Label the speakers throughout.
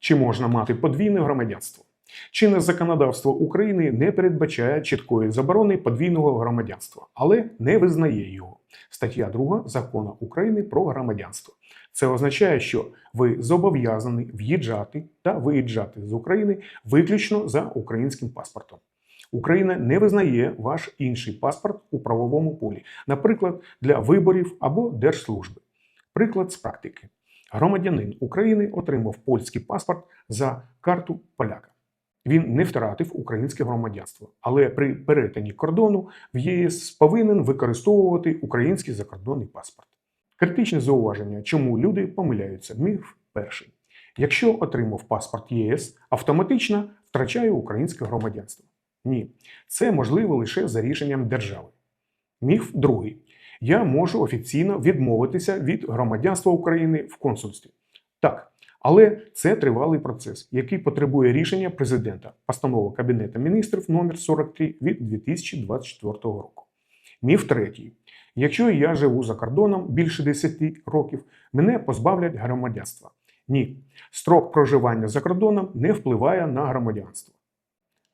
Speaker 1: Чи можна мати подвійне громадянство? Чинне законодавство України не передбачає чіткої заборони подвійного громадянства, але не визнає його. Стаття 2 закону України про громадянство. Це означає, що ви зобов'язані в'їжджати та виїжджати з України виключно за українським паспортом. Україна не визнає ваш інший паспорт у правовому полі, наприклад, для виборів або держслужби. Приклад з практики. Громадянин України отримав польський паспорт за карту поляка. Він не втратив українське громадянство, але при перетині кордону в ЄС повинен використовувати український закордонний паспорт. Критичне зауваження, чому люди помиляються. Міф перший. Якщо отримав паспорт ЄС, автоматично втрачає українське громадянство. Ні, це можливо лише за рішенням держави. Міф другий. Я можу офіційно відмовитися від громадянства України в консульстві. Так, але це тривалий процес, який потребує рішення президента, постанова Кабінету міністрів номер 43 від 2024 року. Міф третій. Якщо я живу за кордоном більше 10 років, мене позбавлять громадянства. Ні, строк проживання за кордоном не впливає на громадянство.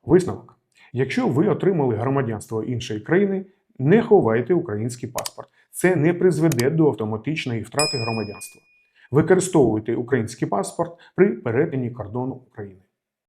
Speaker 1: Висновок. Якщо ви отримали громадянство іншої країни, не ховайте український паспорт. Це не призведе до автоматичної втрати громадянства. Використовуйте український паспорт при перетині кордону України.